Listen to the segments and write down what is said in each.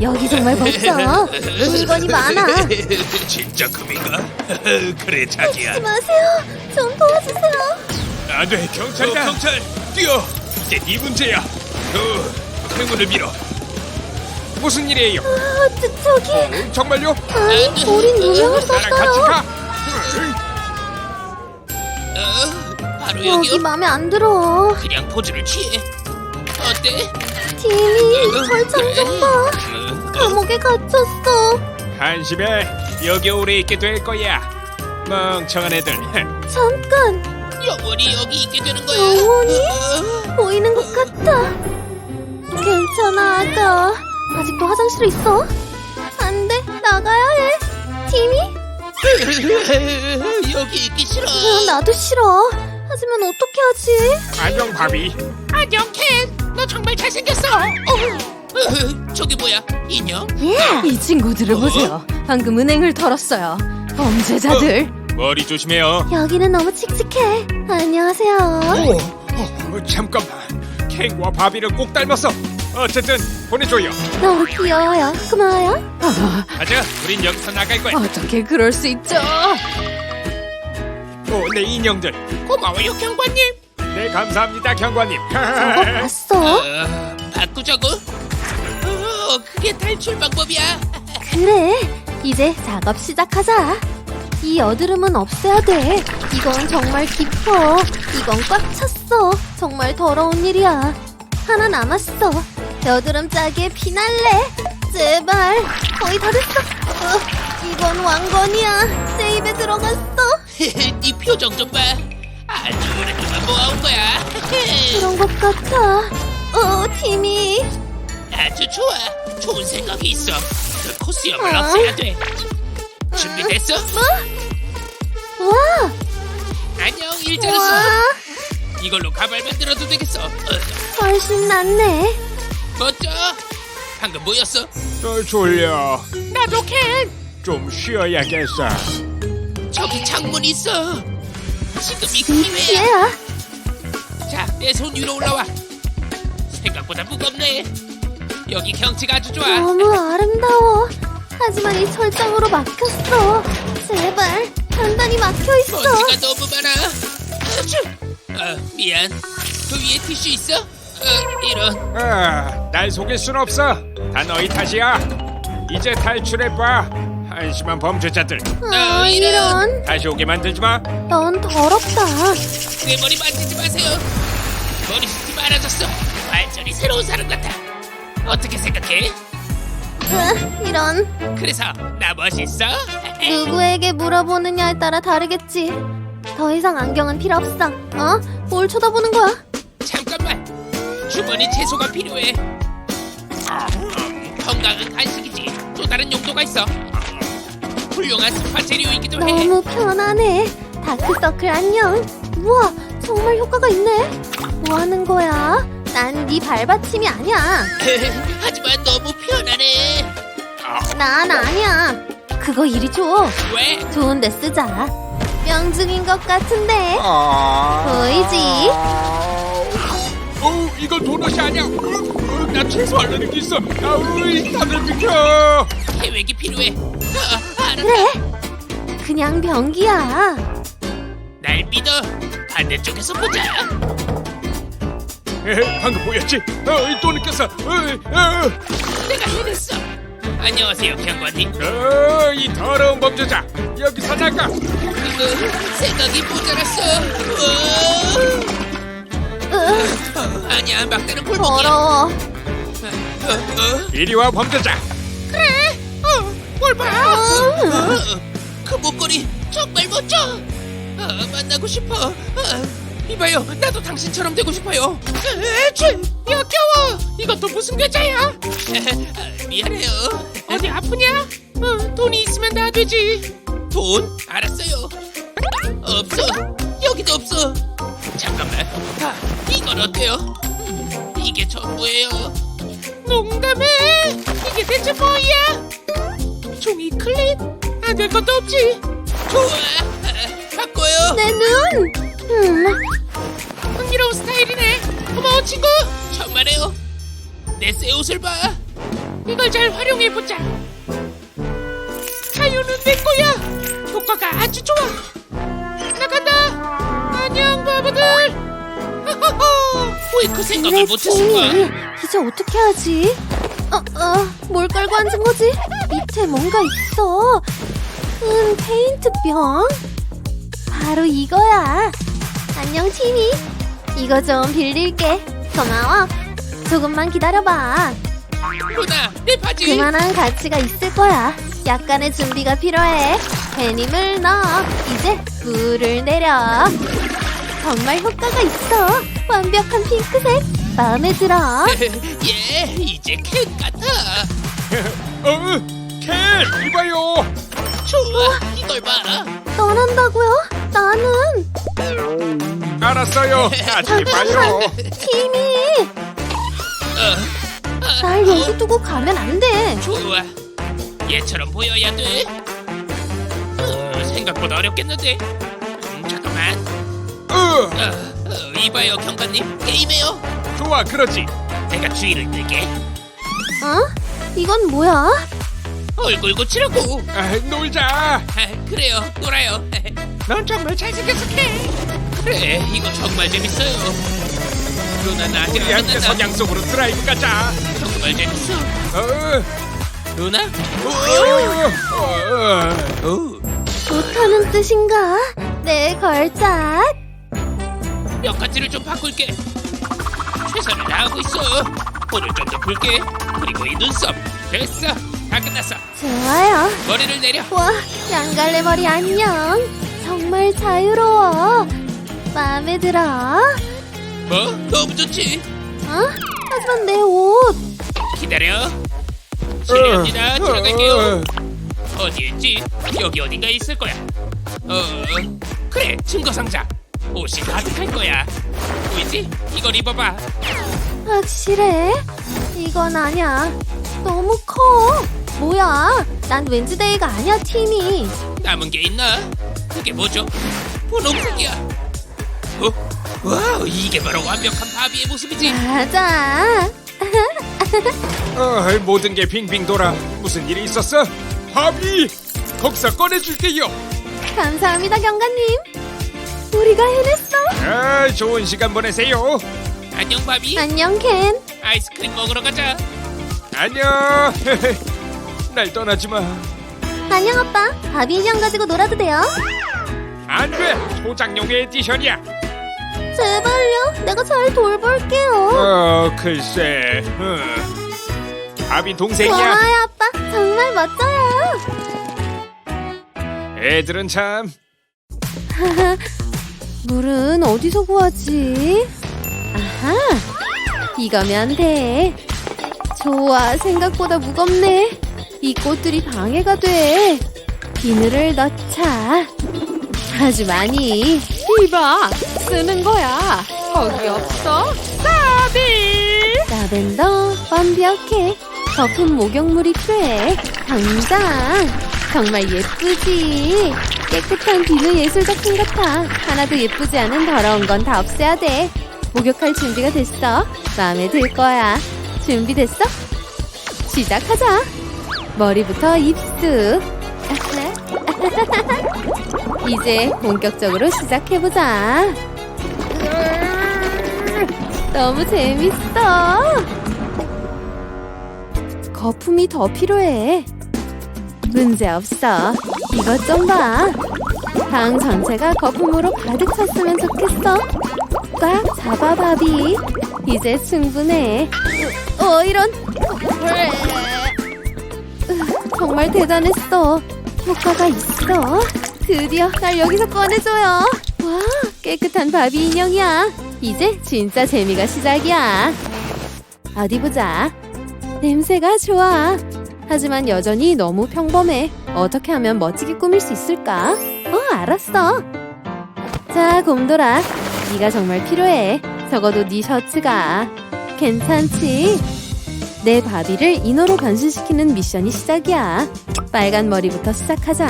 여기 정말 멋져. 물건이 많아. 진짜 금인가? 그래 자기야. 하지 마세요. 좀 도와주세요. 안돼 경찰이다. 경찰 뛰어. 이제 네 문제야. 그 행운을 빌어. 무슨 일이에요? 아, 저, 저기. 어, 정말요? 아니, 우린 누명을 나랑 같이. 가. 어, 바로 여기 여기요. 마음에 안 들어. 그냥 포즈를 취해. 어때? 팀이 절장 좀 봐. 어, 어, 감옥에 갇혔어. 한심해. 여기 오래 있게 될 거야. 멍청한 애들. 잠깐. 영원히 여기 있게 되는 거야. 영원히? 어, 보이는 것 같아. 괜찮아, 아가. 아직도 화장실에 있어. 안 돼, 나가야 해. 팀이? 여기 있기 싫어. 어, 나도 싫어. 하지만 어떻게 하지? 안녕 바비. 안녕 켄. 너 정말 잘생겼어. 어, 저기 뭐야? 인형? 이 친구들을 보세요. 방금 은행을 털었어요. 범죄자들. 머리 조심해요. 여기는 너무 칙칙해. 안녕하세요. 오, 어, 잠깐만. 캥과 바비를 꼭 닮았어. 어쨌든 보내줘요. 너무 귀여워요. 고마워요. 아, 가자. 우린 여기서 나갈 거야. 어떻게 그럴 수 있죠? 오, 내 인형들. 고마워요 경관님. 네, 감사합니다, 경관님. 저거 봤어? 어, 바꾸자고? 어, 그게 탈출 방법이야. 그래. 이제 작업 시작하자. 이 여드름은 없애야 돼. 이건 정말 깊어. 이건 꽉 찼어. 정말 더러운 일이야. 하나 남았어. 여드름 짜기의 피날레. 제발. 거의 다 됐어. 어, 이건 왕건이야. 내 입에 들어갔어. 네 표정 좀 봐. 아주 오랫동안 모아온 거야. 그런 것 같아. 어, 팀이. 아주 좋아. 좋은 생각이 있어. 그 코스염을 어? 없애야 돼. 준비됐어? 와, 안녕 일 잘했어. 와. 이걸로 가발 만들어도 되겠어. 어, 훨씬 낫네. 멋져. 방금 뭐였어? 또 졸려. 나도 캔. 좀 쉬어야겠어. 저기 창문 있어. 지금이 그 기회야. 기회야. 자, 내 손 위로 올라와. 생각보다 무겁네. 여기 경치가 아주 좋아. 너무 아름다워. 하지만 이 철장으로 막혔어. 제발 단단히 막혀 있어. 먼지가 너무 많아. 아주. 어, 미안. 그 위에 티슈 있어? 어, 이런. 아, 날 속일 순 없어. 다 너희 탓이야. 이제 탈출해봐. 한심한 범죄자들. 아, 이런. 다시 오게 만들지 마. 넌 더럽다. 내 머리 만지지 마세요. 머리 숱이 많아졌어. 완전히 새로운 사람 같아. 어떻게 생각해? 으, 이런. 그래서 나 멋있어? 누구에게 물어보느냐에 따라 다르겠지. 더 이상 안경은 필요 없어. 어? 뭘 쳐다보는 거야? 잠깐만. 주머니 채소가 필요해. 음, 건강한 간식이지. 또 다른 용도가 있어. 훌륭한 스파 재료이기도 해. 너무 편하네. 다크서클 안녕. 우와, 정말 효과가 있네. 뭐 하는 거야? 난 네 발받침이 아니야. 하지만 너무 편하네. 난 아니야. 그거 이리 줘. 왜? 좋은데 쓰자. 명중인 것 같은데. 아... 보이지? 어, 이거 도넛이 아니야. 어, 나 채소 알레르기 있어. 아우, 다들 비켜. 계획이 필요해. 아, 알았다. 그래. 그냥 변기야. 날 믿어. 반대쪽에서 보자. 에, 방금 뭐였지? 어, 또 느꼈어. 어, 어, 내가 해냈어. 안녕하세요, 경관님. 어, 이 더러운 범죄자. 여기서 나가. 으, 생각이 모자랐어. 으, 으, 아니야, 막다른 골목이야. 더러워. 어, 어, 이리 와, 범죄자. 어, 뭘 봐? 어, 그 목걸이 정말 멋져. 아, 만나고 싶어. 아, 이봐요, 나도 당신처럼 되고 싶어요. 에취, 역겨워. 이것도 무슨? 아, 미안해요. 어디 아프냐? 어, 돈이 있으면 나 되지. 돈? 알았어요. 없어. 여기도 없어. 잠깐만. 아, 이건 어때요? 음, 이게 전부예요. 농담해. 이게 대체 뭐야? 종이 클립? 안 될 것도 없지. 좋아. 아, 바꿔요. 내 눈. 음, 친구. 정말해요. 내 새 옷을 봐. 이걸 잘 활용해 보자. 자유는 내 거야. 효과가 아주 좋아. 나간다. 안녕 바보들. 왜그 생각을 못했을까? 이제 어떻게 하지? 어, 어, 뭘 깔고 앉은 거지? 밑에 뭔가 있어. 은 페인트 병? 바로 이거야. 안녕 팀이. 이거 좀 빌릴게. 고마워. 조금만 기다려봐. 루나 내 바지. 그만한 가치가 있을 거야. 약간의 준비가 필요해. 데님을 넣어. 이제 물을 내려. 정말 효과가 있어. 완벽한 핑크색. 마음에 들어. 예, 이제 캔 같아. 어, 캔 이봐요. 좋아, 이걸 봐. 떠난다고요? 나는 알았어요. 하지 마요. 팀이 어, 아, 날 여기 두고 가면 안 돼. 좋아. 얘처럼 보여야 돼. 어, 생각보다 어렵겠는데. 음, 잠깐만. 어, 어, 어, 이봐요, 경관님. 게임해요. 좋아 그러지. 내가 주의를 들게. 어? 이건 뭐야? 얼굴 고치라고. 아, 놀자. 아, 그래요, 놀아요. 넌 정말 잘생겼어, 캔. 그래, 이거 정말 재밌어요. 루나 나 아직 안 우리한테 끝났다. 석양 속으로 드라이브 가자. 정말 재밌어. 어, 루나? 어, 어, 오, 좋다는 뜻인가? 내 걸작. 몇 가지를 좀 바꿀게. 최선을 다하고 있어. 볼을 좀더 붉게. 그리고 이 눈썹. 됐어. 다 끝났어. 좋아요. 머리를 내려. 와, 양갈래 머리 안녕. 정말 자유로워. 마음에 들어. 뭐? 너무 좋지. 어? 하지만 내 옷. 기다려. 실례합니다. 어, 들어갈게요. 어, 어디일지 여기 어딘가에 있을 거야. 어, 그래 증거 상자. 옷이 가득할 거야. 보이지? 이걸 입어봐. 확실해? 이건 아니야. 너무 커. 뭐야? 난 웬즈데이가 아니야, 팀이. 남은 게 있나? 그게 뭐죠? 분홍색이야. 어? 와우, 이게 바로 완벽한 바비의 모습이지. 맞아. 어, 모든 게 빙빙 돌아. 무슨 일이 있었어? 바비, 거기서 꺼내줄게요. 감사합니다, 경가님. 우리가 해냈어. 아, 좋은 시간 보내세요. 안녕 바비. 안녕, 켄. 아이스크림 먹으러 가자. 안녕. 날 떠나지 마. 안녕, 아빠. 바비 인형 가지고 놀아도 돼요? 안 돼. 소장용의 에디션이야. 제발요. 내가 잘 돌볼게요. 어, 글쎄. 어. 바비 동생이야. 고마워요, 아빠. 정말 멋져요. 애들은 참. 물은 어디서 구하지? 아하, 이거면 돼. 좋아, 생각보다 무겁네. 이 꽃들이 방해가 돼. 비늘을 넣자. 아주 많이. 이봐, 쓰는 거야. 거기 없어? 사비! 라벤더 완벽해. 거품 목욕물이 필요해. 당장. 정말 예쁘지? 깨끗한 비누 예술 작품 같아. 하나도 예쁘지 않은 더러운 건 다 없애야 돼. 목욕할 준비가 됐어. 마음에 들 거야. 준비됐어? 시작하자. 머리부터 입수. 이제 본격적으로 시작해보자. 너무 재밌어. 거품이 더 필요해. 문제 없어. 이것 좀 봐. 방 전체가 거품으로 가득 찼으면 좋겠어. 꽉 잡아, 바비. 이제 충분해. 어, 이런. 으, 정말 대단했어. 효과가 있어. 드디어 날 여기서 꺼내줘요. 와, 깨끗한 바비 인형이야. 이제 진짜 재미가 시작이야. 어디 보자. 냄새가 좋아. 하지만 여전히 너무 평범해. 어떻게 하면 멋지게 꾸밀 수 있을까? 어, 알았어. 자, 곰돌아. 네가 정말 필요해. 적어도 네 셔츠가. 괜찮지? 내 바비를 인어로 변신시키는 미션이 시작이야. 빨간 머리부터 시작하자.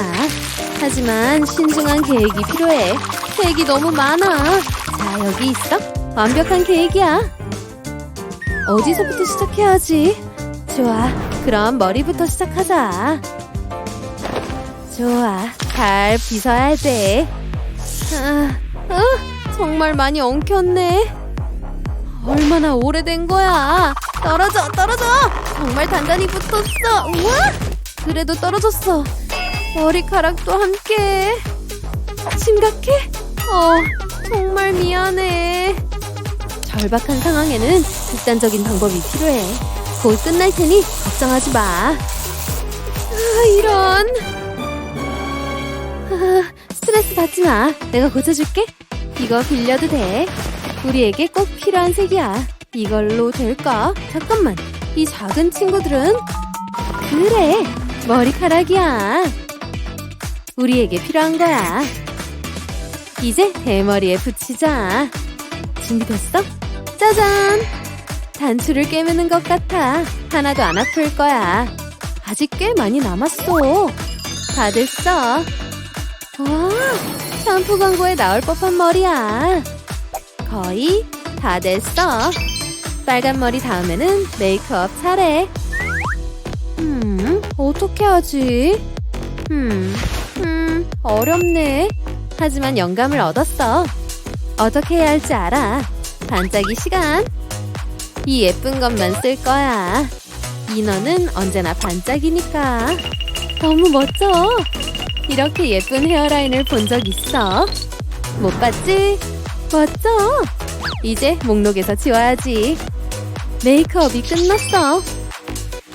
하지만 신중한 계획이 필요해. 계획이 너무 많아. 자, 여기 있어. 완벽한 계획이야. 어디서부터 시작해야지? 좋아. 그럼 머리부터 시작하자. 좋아, 잘 빗어야 돼. 아, 아, 정말 많이 엉켰네. 얼마나 오래된 거야? 떨어져, 떨어져! 정말 단단히 붙었어. 우와! 그래도 떨어졌어. 머리카락도 함께. 심각해? 어, 정말 미안해. 절박한 상황에는 극단적인 방법이 필요해. 곧 끝날 테니 걱정하지 마. 아, 이런. 아, 스트레스 받지 마. 내가 고쳐줄게. 이거 빌려도 돼. 우리에게 꼭 필요한 색이야. 이걸로 될까? 잠깐만. 이 작은 친구들은? 그래. 머리카락이야. 우리에게 필요한 거야. 이제 대머리에 붙이자. 준비됐어? 짜잔! 단추를 꿰매는 것 같아. 하나도 안 아플 거야. 아직 꽤 많이 남았어. 다 됐어. 와, 샴푸 광고에 나올 법한 머리야. 거의 다 됐어. 빨간 머리 다음에는 메이크업 차례. 음, 어떻게 하지? 음, 음, 어렵네. 하지만 영감을 얻었어. 어떻게 해야 할지 알아. 반짝이 시간. 이 예쁜 것만 쓸 거야. 인어는 언제나 반짝이니까. 너무 멋져. 이렇게 예쁜 헤어라인을 본 적 있어? 못 봤지? 멋져. 이제 목록에서 지워야지. 메이크업이 끝났어.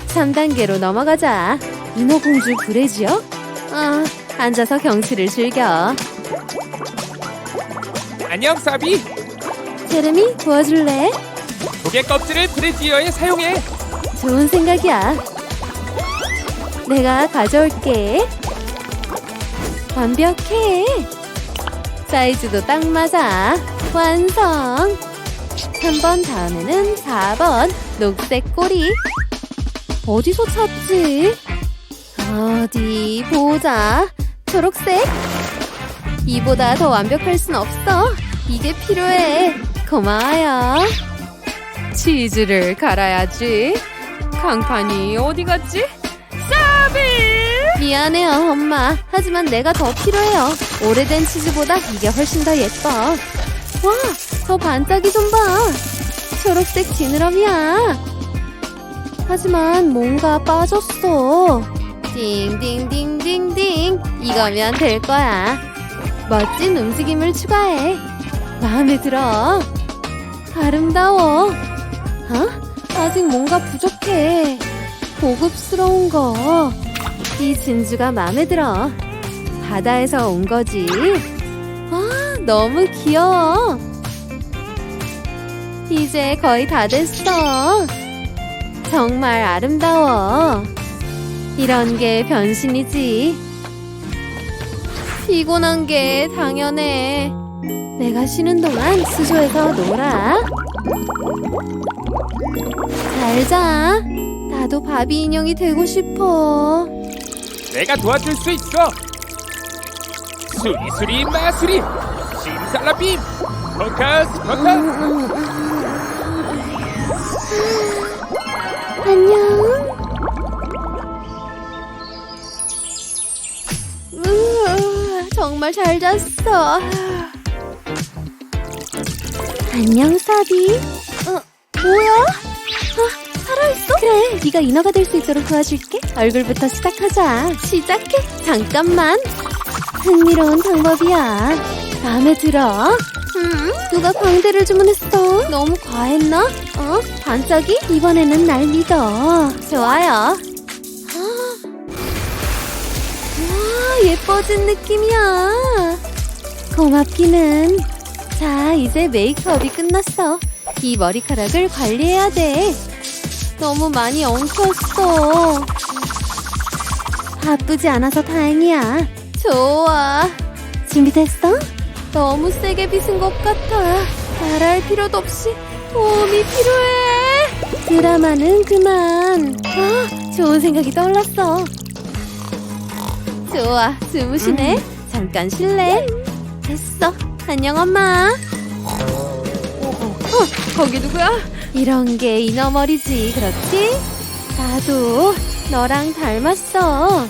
3단계로 넘어가자. 인어공주 브레지요? 아, 앉아서 경치를 즐겨. 안녕 사비. 제레미 도와줄래? 조개 껍질을 브레지어에 사용해. 좋은 생각이야. 내가 가져올게. 완벽해. 사이즈도 딱 맞아. 완성. 3번 다음에는 4번. 녹색 꼬리. 어디서 찾지? 어디 보자. 초록색. 이보다 더 완벽할 순 없어. 이게 필요해. 고마워요. 치즈를 갈아야지. 강판이 어디 갔지? 사비! 미안해요, 엄마. 하지만 내가 더 필요해요. 오래된 치즈보다 이게 훨씬 더 예뻐. 와, 저 반짝이 좀 봐. 초록색 지느러미야. 하지만 뭔가 빠졌어. 띵띵띵띵띵. 이거면 될 거야. 멋진 움직임을 추가해. 마음에 들어. 아름다워. 어? 아직 뭔가 부족해. 고급스러운 거. 이 진주가 마음에 들어. 바다에서 온 거지. 와, 너무 귀여워. 이제 거의 다 됐어. 정말 아름다워. 이런 게 변신이지. 피곤한 게 당연해. 내가 쉬는 동안 수조에서 놀아. 잘 자. 나도 바비 인형이 되고 싶어. 내가 도와줄 수 있어. 수리수리 마수리. 심살라빔. 포커스 포커스. 안녕. 으아, 정말 잘 잤어. 안녕, 사비. 어, 뭐야? 아, 살아있어? 그래, 네가 인어가 될 수 있도록 도와줄게. 얼굴부터 시작하자. 시작해. 잠깐만. 흥미로운 방법이야. 마음에 들어? 음, 누가 광대를 주문했어? 너무 과했나? 어? 반짝이? 이번에는 날 믿어. 좋아요. 와, 예뻐진 느낌이야. 고맙기는. 자, 이제 메이크업이 끝났어. 이 머리카락을 관리해야 돼. 너무 많이 엉켰어. 바쁘지 않아서 다행이야. 좋아. 준비됐어? 너무 세게 빗은 것 같아. 말할 필요도 없이 도움이 필요해. 드라마는 그만. 아, 좋은 생각이 떠올랐어. 좋아, 주무시네. 잠깐 쉴래? 됐어. 안녕, 엄마. 어, 거기 누구야? 이런 게 인어머리지, 그렇지? 자, 나도 너랑 닮았어.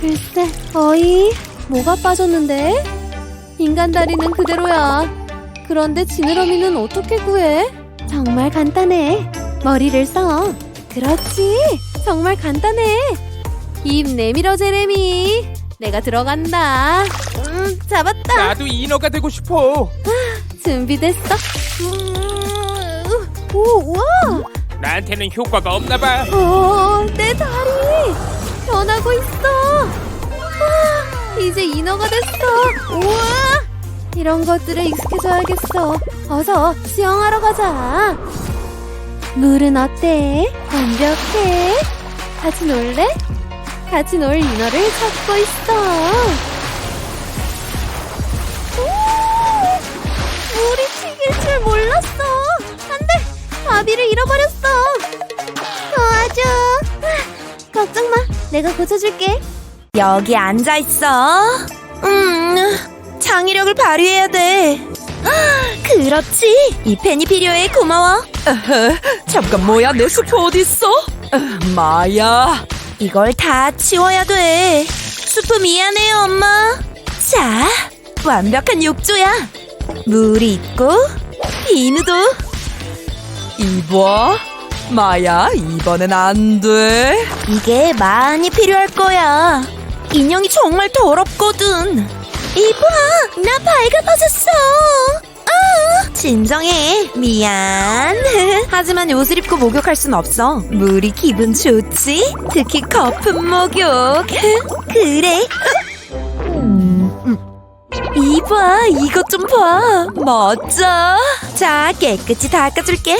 글쎄, 어이, 뭐가 빠졌는데? 인간 다리는 그대로야. 그런데 지느러미는 어떻게 구해? 정말 간단해. 머리를 써. 그렇지. 정말 간단해. 입 내밀어, 제레미. 내가 들어간다. 음, 잡았다. 나도 인어가 되고 싶어. 준비됐어. 음, 오, 와! 나한테는 효과가 없나 봐. 어, 내 다리 변하고 있어. 와, 이제 인어가 됐어. 우와, 이런 것들에 익숙해져야겠어. 어서 수영하러 가자. 물은 어때? 완벽해. 같이 놀래? 같이 놀 인어를 찾고 있어. 오, 물이 튀길 줄 몰랐어. 안돼, 바비를 잃어버렸어. 도와줘. 걱정 마. 내가 고쳐줄게. 여기 앉아 있어. 음, 창의력을 발휘해야 돼. 아, 그렇지. 이 펜이 필요해. 고마워. 잠깐 뭐야 내 수표 어디 있어? 마야 이걸 다 치워야 돼. 수프 미안해요, 엄마. 자, 완벽한 욕조야. 물이 있고, 비누도. 이봐 마야 이번엔 안 돼 이게 많이 필요할 거야. 인형이 정말 더럽거든. 이봐, 나 발가벗었어. 아, 진정해. 미안. 하지만 옷을 입고 목욕할 순 없어. 물이 기분 좋지? 특히 거품 목욕. 그래. 음, 이봐, 이것 좀 봐. 멋져. 자, 깨끗이 닦아줄게.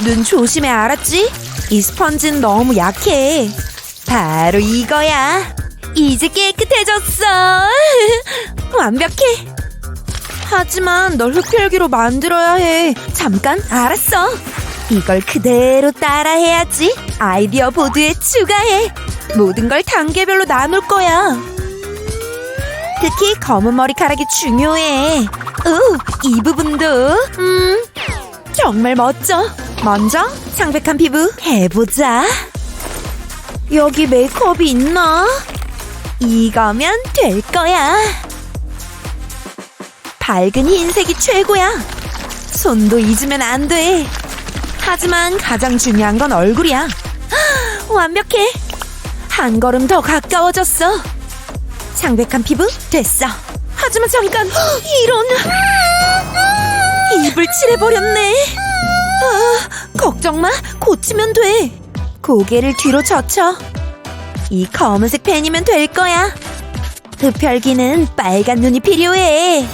눈 조심해, 알았지? 이 스펀지는 너무 약해. 바로 이거야. 이제 깨끗해졌어. 완벽해. 하지만 널 흡혈귀로 만들어야 해. 잠깐, 알았어. 이걸 그대로 따라해야지. 아이디어 보드에 추가해. 모든 걸 단계별로 나눌 거야. 특히 검은 머리카락이 중요해. 오, 이 부분도. 음, 정말 멋져. 먼저 창백한 피부 해보자. 여기 메이크업이 있나? 이거면 될 거야. 밝은 흰색이 최고야. 손도 잊으면 안 돼. 하지만 가장 중요한 건 얼굴이야. 하, 완벽해. 한 걸음 더 가까워졌어. 창백한 피부 됐어. 하지만 잠깐 이런 입을 칠해버렸네. 아, 걱정 마. 고치면 돼. 고개를 뒤로 젖혀. 이 검은색 펜이면 될 거야. 흡혈귀는 빨간 눈이 필요해.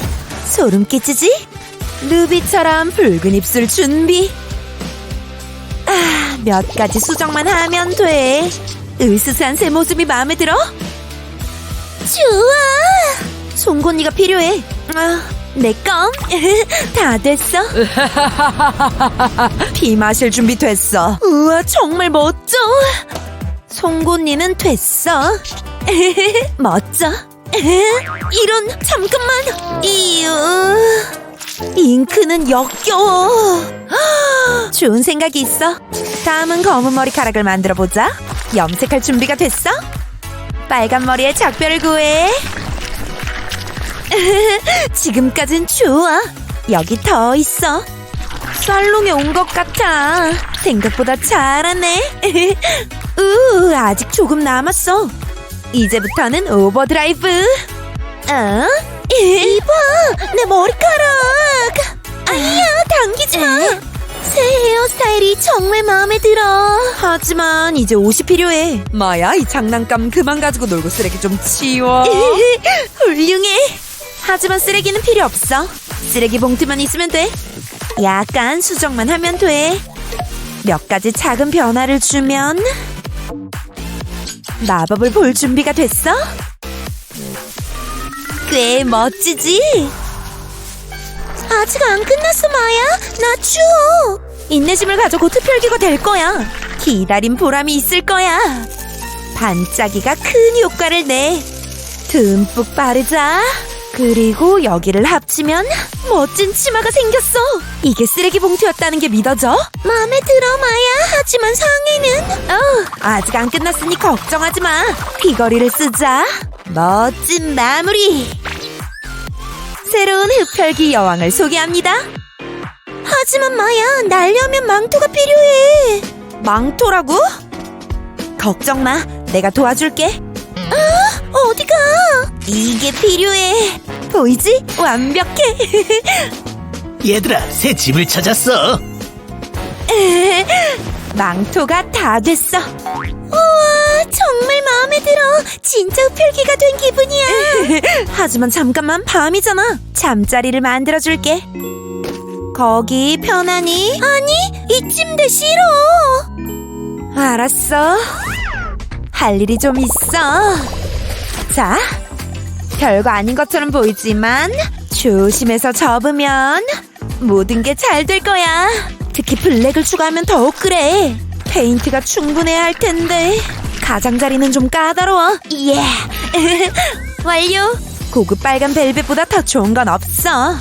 소름 끼치지? 루비처럼 붉은 입술 준비. 아, 몇 가지 수정만 하면 돼. 으스스한 새 모습이 마음에 들어? 좋아. 송곳니가 필요해. 아, 내 껌. 다 됐어. 피 마실 준비 됐어. 우와, 정말 멋져. 송곳니는 됐어. 멋져. 이런, 잠깐만. 이유. 잉크는 역겨워. 좋은 생각이 있어. 다음은 검은 머리카락을 만들어 보자. 염색할 준비가 됐어? 빨간 머리에 작별을 구해. 지금까진 좋아. 여기 더 있어. 살롱에 온 것 같아. 생각보다 잘하네. 우, 아직 조금 남았어. 이제부터는 오버드라이브. 어? 이봐, 내 머리카락. 아니야, 당기지 마. 새 헤어스타일이 정말 마음에 들어. 하지만 이제 옷이 필요해. 마야 이 장난감 그만 가지고 놀고 쓰레기 좀 치워 훌륭해. 하지만 쓰레기는 필요 없어. 쓰레기 봉투만 있으면 돼. 약간 수정만 하면 돼. 몇 가지 작은 변화를 주면 마법을 볼 준비가 됐어? 꽤 멋지지? 아직 안 끝났어, 마야. 나 추워. 인내심을 가져 곧 흡혈귀가 될 거야. 기다린 보람이 있을 거야. 반짝이가 큰 효과를 내. 듬뿍 바르자. 그리고 여기를 합치면 멋진 치마가 생겼어. 이게 쓰레기 봉투였다는 게 믿어져? 마음에 들어 마야. 하지만 상의는 어 아직 안 끝났으니 걱정하지 마. 귀걸이를 쓰자. 멋진 마무리. 새로운 흡혈귀 여왕을 소개합니다. 하지만 마야, 날려면 망토가 필요해. 망토라고? 걱정 마, 내가 도와줄게. 아, 어디가? 이게 필요해. 보이지? 완벽해. 얘들아, 새 집을 찾았어. 망토가 다 됐어. 우와, 정말 마음에 들어. 진짜 흡혈귀가 된 기분이야. 하지만 잠깐만 밤이잖아. 잠자리를 만들어 줄게. 거기 편하니? 아니, 이 침대 싫어. 알았어. 할 일이 좀 있어. 자, 별거 아닌 것처럼 보이지만 조심해서 접으면 모든 게 잘 될 거야. 특히 블랙을 추가하면 더욱 그래. 페인트가 충분해야 할 텐데 가장자리는 좀 까다로워. 예. 완료. 고급 빨간 벨벳보다 더 좋은 건 없어.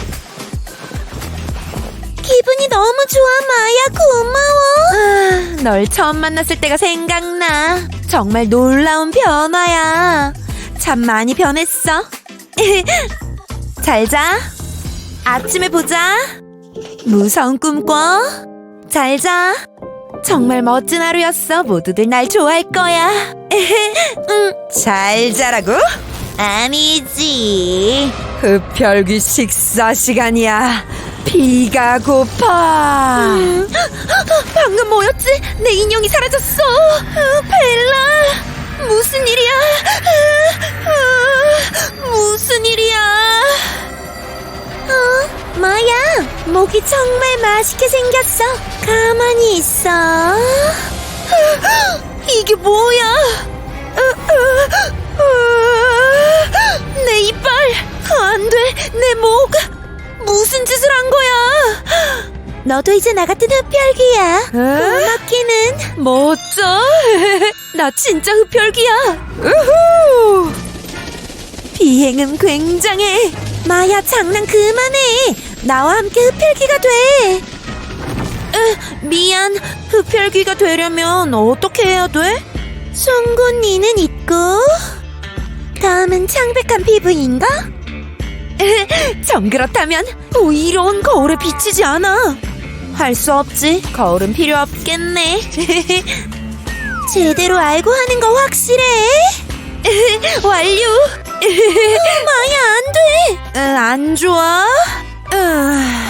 기분이 너무 좋아, 마야. 고마워. 널 처음 만났을 때가 생각나. 정말 놀라운 변화야. 참 많이 변했어. 잘 자. 아침에 보자. 무서운 꿈 꿔. 잘 자. 정말 멋진 하루였어. 모두들 날 좋아할 거야. 응, 잘 자라고? 아니지. 흡혈귀 식사 시간이야. 비가 고파. 방금 뭐였지? 내 인형이 사라졌어. 어, 벨라. 무슨 일이야? 어, 무슨 일이야? 어, 마야, 목이 정말 맛있게 생겼어. 가만히 있어. 이게 뭐야? 내 이빨, 안 돼, 내 목. 무슨 짓을 한 거야? 너도 이제 나 같은 흡혈귀야. 고맙기는. 멋져. 나 진짜 흡혈귀야. 우후. 비행은 굉장해. 마야 장난 그만해. 나와 함께 흡혈귀가 돼. 으, 미안. 흡혈귀가 되려면 어떻게 해야 돼? 송곳니는 있고 다음은 창백한 피부인가? 정 그렇다면 오이로운 거울에 비치지 않아. 할 수 없지. 거울은 필요 없겠네. 제대로 알고 하는 거 확실해? 완료. 마야 안 돼. 안 좋아.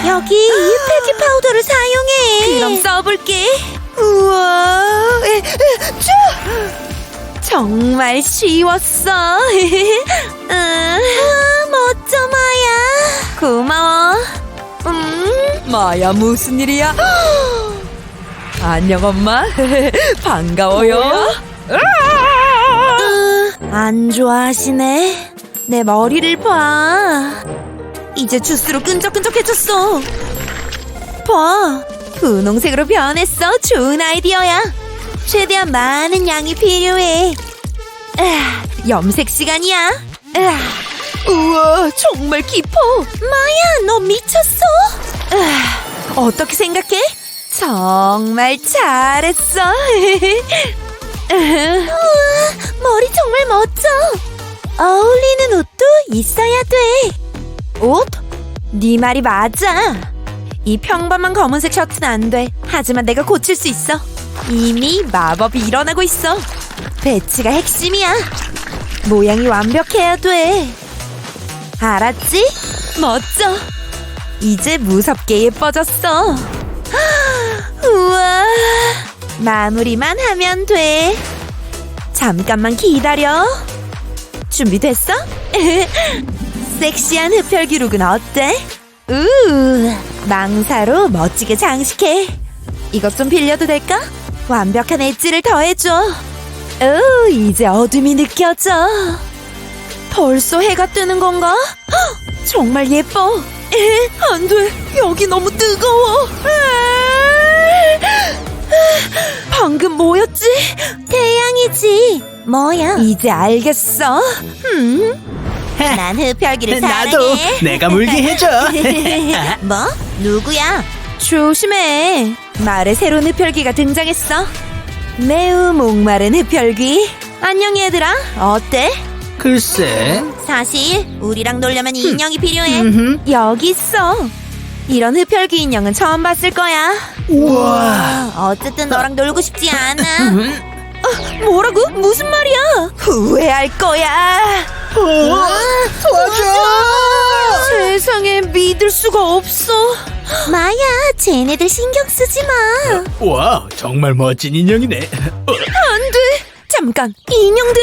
여기 흡혈귀 파우더를 사용해. 그럼 써볼게. 우와. 정말 쉬웠어. 아, 멋져 마야. 고마워. 음. 마야 무슨 일이야? 안녕 엄마. 반가워요. 으, 안 좋아하시네. 내 머리를 봐. 이제 주스로 끈적끈적해졌어. 봐. 분홍색으로 변했어. 좋은 아이디어야. 최대한 많은 양이 필요해. 으아, 염색 시간이야. 으아, 우와, 정말 깊어. 마야, 너 미쳤어? 으아, 어떻게 생각해? 정말 잘했어. 우와, 머리 정말 멋져. 어울리는 옷도 있어야 돼. 옷? 네 말이 맞아. 이 평범한 검은색 셔츠는 안 돼. 하지만 내가 고칠 수 있어. 이미 마법이 일어나고 있어. 배치가 핵심이야. 모양이 완벽해야 돼. 알았지? 멋져. 이제 무섭게 예뻐졌어. 우와. 마무리만 하면 돼. 잠깐만 기다려. 준비됐어? 섹시한 흡혈귀 룩은 어때? 우 망사로 멋지게 장식해. 이것 좀 빌려도 될까? 완벽한 엣지를 더해줘. 오, 이제 어둠이 느껴져. 벌써 해가 뜨는 건가? 헉, 정말 예뻐. 에, 안 돼. 여기 너무 뜨거워. 에, 방금 뭐였지? 태양이지. 뭐야? 이제 알겠어. 음. 난 흡혈귀를 사랑해. 나도 내가 물게 해줘. 뭐? 누구야? 조심해. 마을에 새로운 흡혈귀가 등장했어. 매우 목마른 흡혈귀. 안녕 얘들아. 어때? 글쎄, 사실 우리랑 놀려면 인형이 필요해. 여기 있어. 이런 흡혈귀 인형은 처음 봤을 거야. 우와. 어쨌든 너랑 놀고 싶지 않아. 어, 뭐라고? 무슨 말이야? 후회할 거야. 도와줘! 세상에 믿을 수가 없어. 마야, 쟤네들 신경 쓰지 마. 와, 정말 멋진 인형이네. 어, 안 돼. 잠깐, 인형들.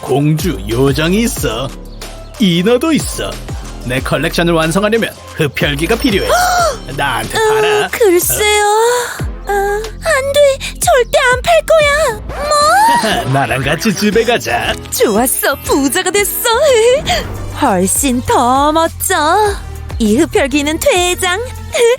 공주 요정이 있어. 인어도 있어. 내 컬렉션을 완성하려면 흡혈귀가 필요해. 나한테 어, 팔아. 글쎄요. 아, 안 돼. 절대 안 팔 거야. 뭐? 나랑 같이 집에 가자. 좋았어. 부자가 됐어. 훨씬 더 멋져. 이 흡혈귀는 퇴장.